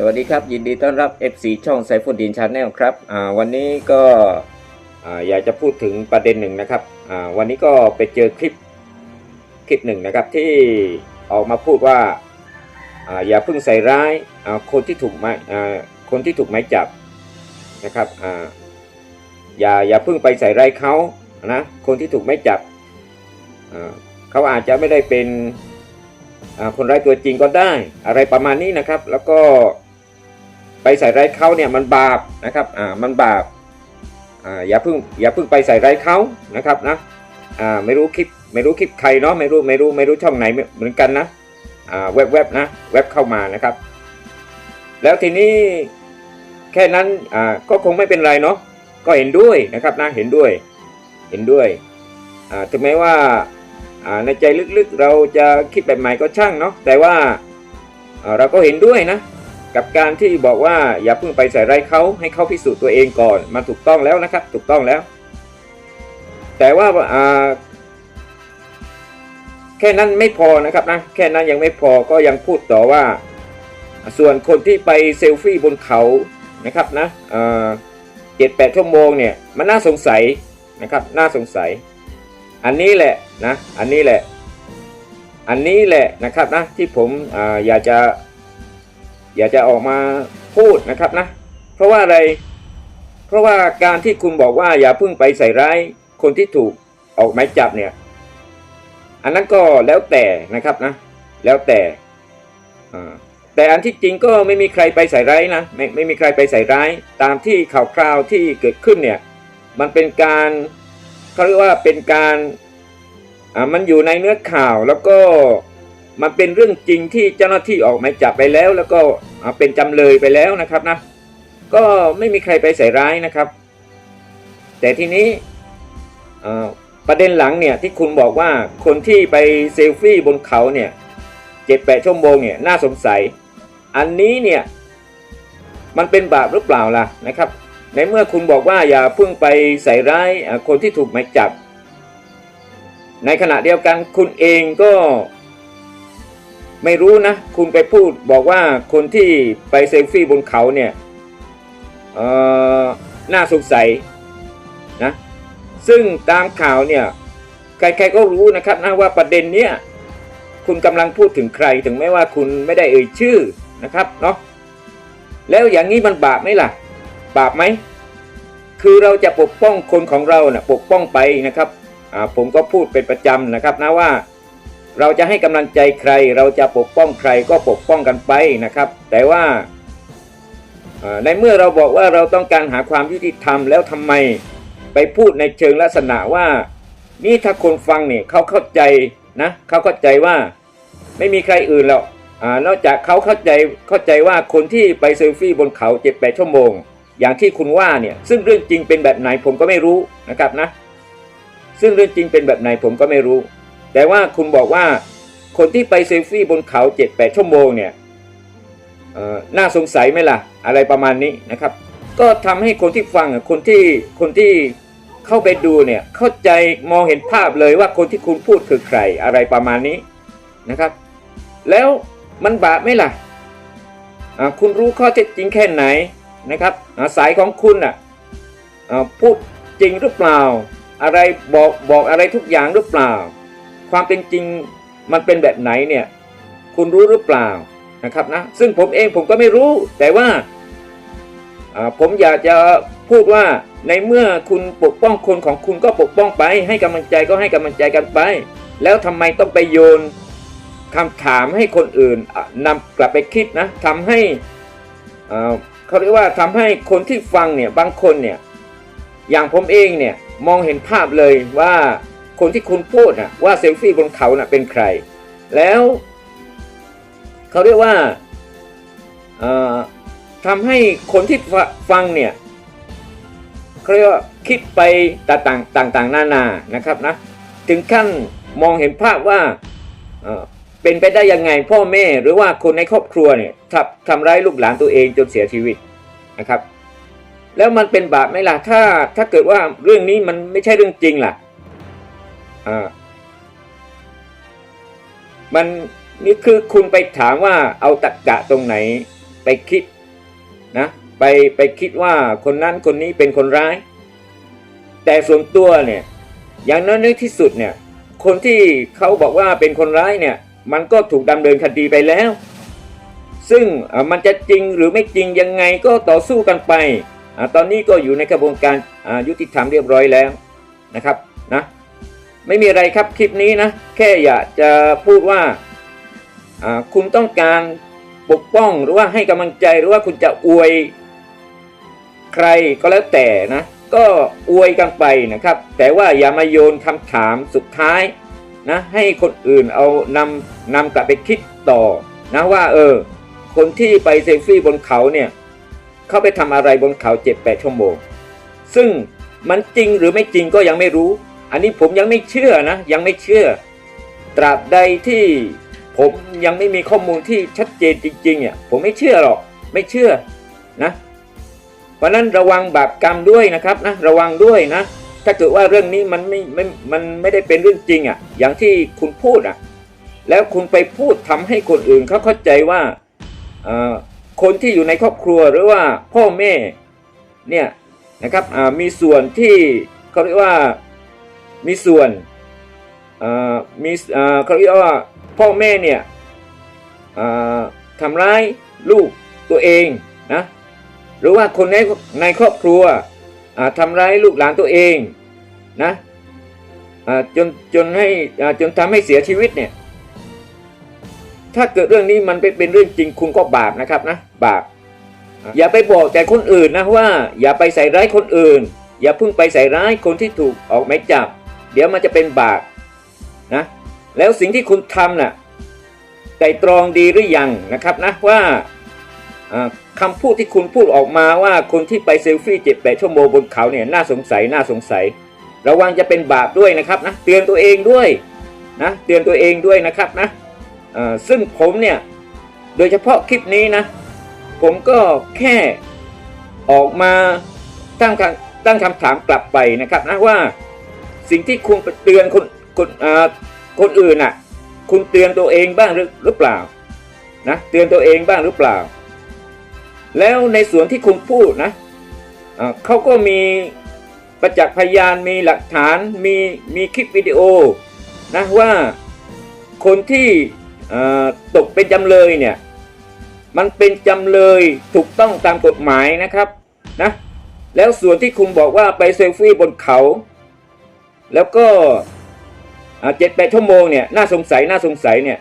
สวัสดีครับ ยินดีต้อนรับ FC ช่องไซฟ o ดินชาแนลครับวันนี้ก็อ่าอยากจะพูดถึงประเด็นหนึ่งนะครับวันนี้ก็ไปเจอคลิปคลิปหนึ่งนะครับที่ออกมาพูดว่าออย่าเพิ่งใส่ร้ายคนที่ถูกไม้คนที่ถูกไม้จับนะครับออย่าอย่าเพิ่งไปใส่ร้ายเขานะคนที่ถูกไม้จับเขาอาจจะไม่ได้เป็นคนร้ายตัวจริงก็ได้อะไรประมาณนี้นะครับ แล้วก็ ไปใส่ร้ายเขาเนี่ยมันบาปนะครับอ่ามันบาปอ่าอย่าเพิ่งอย่าเพิ่งไปใส่ร้ายเขานะครับนะอ่าไม่รู้คลิปไม่รู้คลิปใครเนาะไม่รู้ไม่รู้ไม่รู้ช่องไหนเหมือนกันนะอ่าเว็บเว็บนะเว็บเข้ามานะครับ แล้วทีนี้แค่นั้นอ่าก็คงไม่เป็นไรเนาะก็เห็นด้วยนะครับนะเห็นด้วยเห็นด้วยอ่าถึงแม้ว่าอ่าในใจลึกๆเราจะคิดแบบใหม่ก็ช่างเนาะแต่ว่าอ่าเราก็เห็นด้วยนะ กับการที่บอกว่าอย่าเพิ่งไปใส่ร้ายเขาให้เขาพิสูจน์ตัวเองก่อนมันถูกต้องแล้วนะครับ ถูกต้องแล้ว แต่ว่าอ่าแค่นั้นไม่พอนะครับนะแค่นั้นยังไม่พอก็ยังพูดต่อว่า ส่วนคนที่ไปเซลฟี่บนเขานะครับนะเจ็ดแปดชั่วโมงเนี่ยมันน่าสงสัยนะครับ น่าสงสัย อันนี้แหละนะ อันนี้แหละ อันนี้แหละนะครับนะที่ผมออยากจะ อยากจะออกมาพูดนะครับนะ เพราะว่าอะไร เพราะว่าการที่คุณบอกว่าอย่าเพิ่งไปใส่ร้ายคนที่ถูกออกหมายจับเนี่ย อันนั้นก็แล้วแต่นะครับนะ แล้วแต่แต่อันที่จริงก็ไม่มีใครไปใส่ร้ายนะไม่ไม่มีใครไปใส่ร้าย ตามที่ข่าวคราวที่เกิดขึ้นเนี่ย มันเป็นการเขาเรียกว่าเป็นการอ่ามันอยู่ในเนื้อข่าวแล้วก็ มันเป็นเรื่องจริงที่เจ้าหน้าที่ออกหมายจับไปแล้ว แล้วก็เป็นจำเลยไปแล้วนะครับนะก็ไม่มีใครไปใส่ร้ายนะครับ แต่ทีนี้ประเด็นหลังเนี่ยที่คุณบอกว่าคนที่ไปเซลฟี่บนเขาเนี่ยเจ็ดแปดชั่วโมงเนี่ยน่าสงสัย อันนี้เนี่ยมันเป็นบาปหรือเปล่าล่ะนะครับ ในเมื่อคุณบอกว่าอย่าเพิ่งไปใส่ร้ายคนที่ถูกหมายจับ ในขณะเดียวกันคุณเองก็ ไม่รู้นะ คุณไปพูดบอกว่าคนที่ไปเซลฟี่บนเขาเนี่ยเอ่อน่าสงสัยนะ ซึ่งตามข่าวเนี่ย ใครๆก็รู้นะครับนะว่าประเด็นเนี้ยคุณกำลังพูดถึงใครถึงแม้ว่าคุณไม่ได้เอ่ยชื่อนะครับเนาะแล้วอย่างนี้มันบาปไหมล่ะ บาปไหม คือเราจะปกป้องคนของเรานะ่ะปกป้องไปนะครับอ่าผมก็พูดเป็นประจำนะครับนะว่า เราจะให้กำลังใจใคร เราจะปกป้องใครก็ปกป้องกันไปนะครับ แต่ว่าในเมื่อเราบอกว่าเราต้องการหาความยุติธรรมแล้วทำไมไปพูดในเชิงลักษณะว่า นี่ถ้าคนฟังเนี่ยเขาเข้าใจนะเขาเข้าใจว่าไม่มีใครอื่นหรอกอนอกจากเขาเข้าใจเข้าใจว่าคนที่ไปเซลฟี่บนเขาเจ็ดแปดชั่วโมง อย่างที่คุณว่าเนี่ยซึ่งเรื่องจริงเป็นแบบไหนผมก็ไม่รู้นะครับนะ ซึ่งเรื่องจริงเป็นแบบไหนผมก็ไม่รู้ แต่ว่าคุณบอกว่าคนที่ไปเซลฟี่บนเขาเจ็ดแปดชั่วโมงเนี่ยน่าสงสัยไหมล่ะ อะไรประมาณนี้นะครับ ก็ทำให้คนที่ฟังอะคนที่คนที่เข้าไปดูเนี่ยเข้าใจมองเห็นภาพเลยว่าคนที่คุณพูดคือใครอะไรประมาณนี้นะครับ แล้วมันบาปไหมล่ะคุณรู้ข้อเท็จจริงแค่ไหนนะครับสายของคุณอะพูดจริงหรือเปล่า อะไรบอกบอกอะไรทุกอย่างหรือเปล่า ความเป็นจริงมันเป็นแบบไหนเนี่ยคุณรู้หรือเปล่านะครับนะซึ่งผมเองผมก็ไม่รู้ แต่ว่าผมอยากจะพูดว่าในเมื่อคุณปกป้องคนของคุณก็ปกป้องไป ให้กำลังใจก็ให้กำลังใจกันไป แล้วทำไมต้องไปโยนคำถามให้คนอื่นนำกลับไปคิดนะทำให้อ่าเขาเรียกว่าทำให้คนที่ฟังเนี่ยบางคนเนี่ยอย่างผมเองเนี่ยมองเห็นภาพเลยว่า คนที่คุณพูดนะว่าเซลฟี่บนเขานะ่ะเป็นใคร แล้วเขาเรียกว่าทำให้คนที่ฟังเนี่ยเขาเรียกว่าคิดไปต่างต่างต่างๆนานานะครับนะถึงขั้นมองเห็นภาพว่าเเป็นไปได้ยังไงพ่อแม่หรือว่าคนในครอบครัวเนี่ยทำทำร้ายลูกหลานตัวเองจนเสียชีวิตนะครับ แล้วมันเป็นบาปไหมล่ะถ้าถ้าเกิดว่าเรื่องนี้มันไม่ใช่เรื่องจริงล่ะ อ่ามันนี่คือคุณไปถามว่าเอาตะกกะตรงไหนไปคิดนะไปไปคิดว่าคนนั้นคนนี้เป็นคนร้าย แต่ส่วนตัวเนี่ยอย่างน้อยที่สุดเนี่ยคนที่เขาบอกว่าเป็นคนร้ายเนี่ยมันก็ถูกดำเนินคดีไปแล้ว ซึ่งมันจะจริงหรือไม่จริงยังไงก็ต่อสู้กันไปอตอนนี้ก็อยู่ในกระบวนการยุติธรรมเรียบร้อยแล้วนะครับนะ ไม่มีอะไรครับคลิปนี้นะ แค่อยากจะพูดว่าคุณต้องการปกป้องหรือว่าให้กำลังใจหรือว่าคุณจะอวยใครก็แล้วแต่นะ ก็อวยกันไปนะครับ แต่ว่าอย่ามาโยนคำถามสุดท้ายนะให้คนอื่นเอานำนำกลับไปคิดต่อนะว่าเออคนที่ไปเซลฟี่บนเขาเนี่ยเขาไปทำอะไรบนเขา7 8ชั่วโมง ซึ่งมันจริงหรือไม่จริงก็ยังไม่รู้ อันนี้ผมยังไม่เชื่อนะ ยังไม่เชื่อ ตราบใดที่ผมยังไม่มีข้อมูลที่ชัดเจนจริงๆเนี่ยผมไม่เชื่อหรอก ไม่เชื่อนะ เพราะนั้นระวังบาปกรรมด้วยนะครับนะระวังด้วยนะ ถ้าเกิดว่าเรื่องนี้มันไม่ไม่มันไม่ได้เป็นเรื่องจริงอะ่ะ อย่างที่คุณพูดอะ่ะ แล้วคุณไปพูดทำให้คนอื่นเขาเข้าใจว่าคนที่อยู่ในครอบครัวหรือว่าพ่อแม่เนี่ยนะครับอ่ามีส่วนที่เขาเรียกว่า มีส่วนมีเขาเรียกว่าพ่อแม่เนี่ยทำร้ายลูกตัวเองนะหรือว่าคนในในครอบครัวอ่าทำร้ายลูกหลานตัวเองนะจนจนให้จนทำให้เสียชีวิตเนี่ยถ้าเกิดเรื่องนี้มันเป็นเป็นเรื่องจริงคุณก็บาปนะครับนะบาปอย่าไปบอกแต่คนอื่นนะว่า อย่าไปใส่ร้ายคนอื่น อย่าเพิ่งไปใส่ร้ายคนที่ถูกออกหมายจับ เดี๋ยวมันจะเป็นบาปนะแล้วสิ่งที่คุณทำน่ะไตรตรองดีหรือยังนะครับนะว่าคำพูดที่คุณพูดออกมาว่าคนที่ไปเซลฟี่เจ็ดแปดชั่วโมงบนเขาเนี่ยน่าสงสัยน่าสงสัย ระวังจะเป็นบาปด้วยนะครับนะเตือนตัวเองด้วยนะเตือนตัวเองด้วยนะครับนะซึ่งผมเนี่ยโดยเฉพาะคลิปนี้นะผมก็แค่ออกมาตั้งตั้งคำถามกลับไปนะครับนะว่า สิ่งที่คุณเตือนคนคนคนอื่นน่ะ คุณเตือนตัวเองบ้างหรือเปล่านะเตือนตัวเองบ้างหรือเปล่า แล้วในส่วนที่คุณพูดนะอ่าเขาก็มีประจักษ์พยานมีหลักฐานมีมีคลิปวิดีโอนะว่าคนที่ตกเป็นจำเลยเนี่ยมันเป็นจำเลยถูกต้องตามกฎหมายนะครับนะแล้วส่วนที่คุณบอกว่าไปเซลฟี่บนเขา แล้วก็เจ็ดแปดชั่วโมงเนี่ยน่าสงสัยน่าสงสัยเนี่ย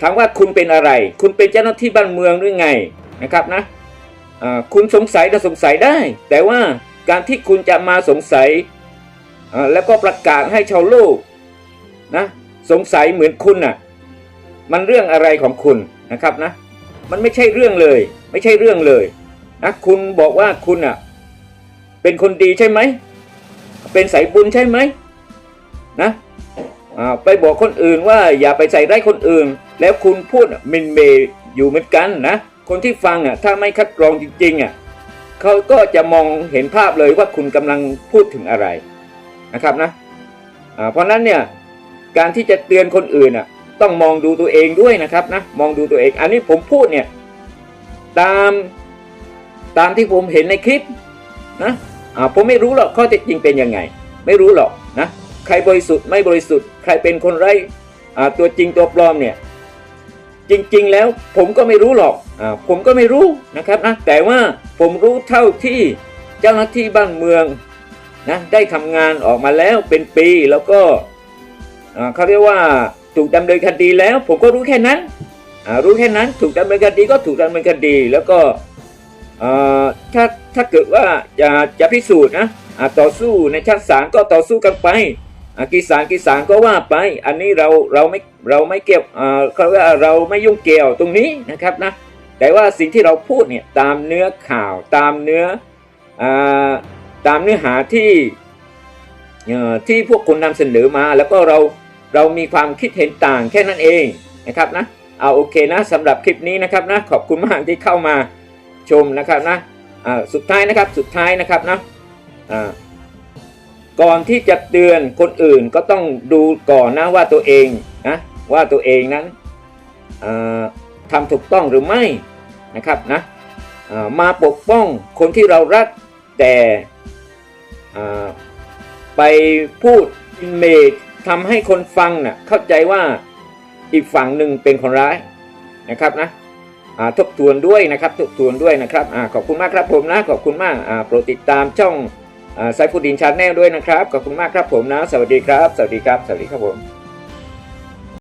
ถามว่าคุณเป็นอะไร คุณเป็นเจ้าหน้าที่บ้านเมืองหรือไงนะครับนะคุณสงสัยก็สงสัยได้ แต่ว่าการที่คุณจะมาสงสัยแล้วก็ประกาศให้ชาวโลกนะสงสัยเหมือนคุณน่ะมันเรื่องอะไรของคุณนะครับนะมันไม่ใช่เรื่องเลย ไม่ใช่เรื่องเลยนะคุณบอกว่าคุณอะเป็นคนดีใช่ไหม เป็นสายบุญใช่ไหม นะอ่าไปบอกคนอื่นว่าอย่าไปใส่ร้ายคนอื่น แล้วคุณพูดมินเมย์อยู่เหมือนกันนะ คนที่ฟังอะถ้าไม่คัดกรองจริงๆอะเขาก็จะมองเห็นภาพเลยว่าคุณกำลังพูดถึงอะไรนะครับนะอ่าเพราะฉะนั้นเนี่ยการที่จะเตือนคนอื่นอะต้องมองดูตัวเองด้วยนะครับนะมองดูตัวเอง อันนี้ผมพูดเนี่ยตามตามที่ผมเห็นในคลิปนะอ่าผมไม่รู้หรอกข้อเท็จจริงเป็นยังไง ไม่รู้หรอกนะ ใครบริสุทธิ์ไม่บริสุทธิ์ ใครเป็นคนไร้ตัวจริงตัวปลอมเนี่ยจริงๆ แล้วผมก็ไม่รู้หรอกอผมก็ไม่รู้นะครับนะแต่ว่าผมรู้เท่าที่เจ้าหน้าที่บ้านเมืองนะได้ทำงานออกมาแล้วเป็นปีแล้วก็เขาเรียกว่าถูกดำเนินคดีแล้ว ผมก็รู้แค่นั้นรู้แค่นั้นถูกดำเนินคดีก็ถูกดำเนินคดีแล้วก็ถ้าถ้าเกิดว่าจะจะพิสูจน์นะต่อสู้ในชั้นศาลก็ต่อสู้กันไป กี่ศาลกี่ศาลก็ว่าไป อันนี้เราเราไม่เราไม่เกี่ยวอ่าเขาเรียกว่าเราไม่ยุ่งเกี่ยวตรงนี้นะครับนะแต่ว่าสิ่งที่เราพูดเนี่ยตามเนื้อข่าวตามเนื้ออตามเนื้อหาที่ที่พวกคุณนำเสนอมา แล้วก็เราเรามีความคิดเห็นต่างแค่นั้นเองนะครับนะเอาโอเคนะสำหรับคลิปนี้นะครับนะขอบคุณมากที่เข้ามาชมนะครับนะสุดท้ายนะครับสุดท้ายนะครับนะอ่า ก่อนที่จะเตือนคนอื่นก็ต้องดูก่อนนะว่าตัวเองนะว่าตัวเองนั้นอ่าทำถูกต้องหรือไม่นะครับนะมาปกป้องคนที่เรารักแต่ไปพูดเมดทำให้คนฟังน่ะเข้าใจว่าอีกฝั่งหนึ่งเป็นคนร้ายนะครับนะทบทวนด้วยนะครับทบทวนด้วยนะครับอขอบคุณมากครับผมนะขอบคุณมากอ่าโปรดติดตามช่อง ไซฟูดินชาแนลด้วยนะครับ ขอบคุณมากครับผมนะ สวัสดีครับ สวัสดีครับ สวัสดีครับผม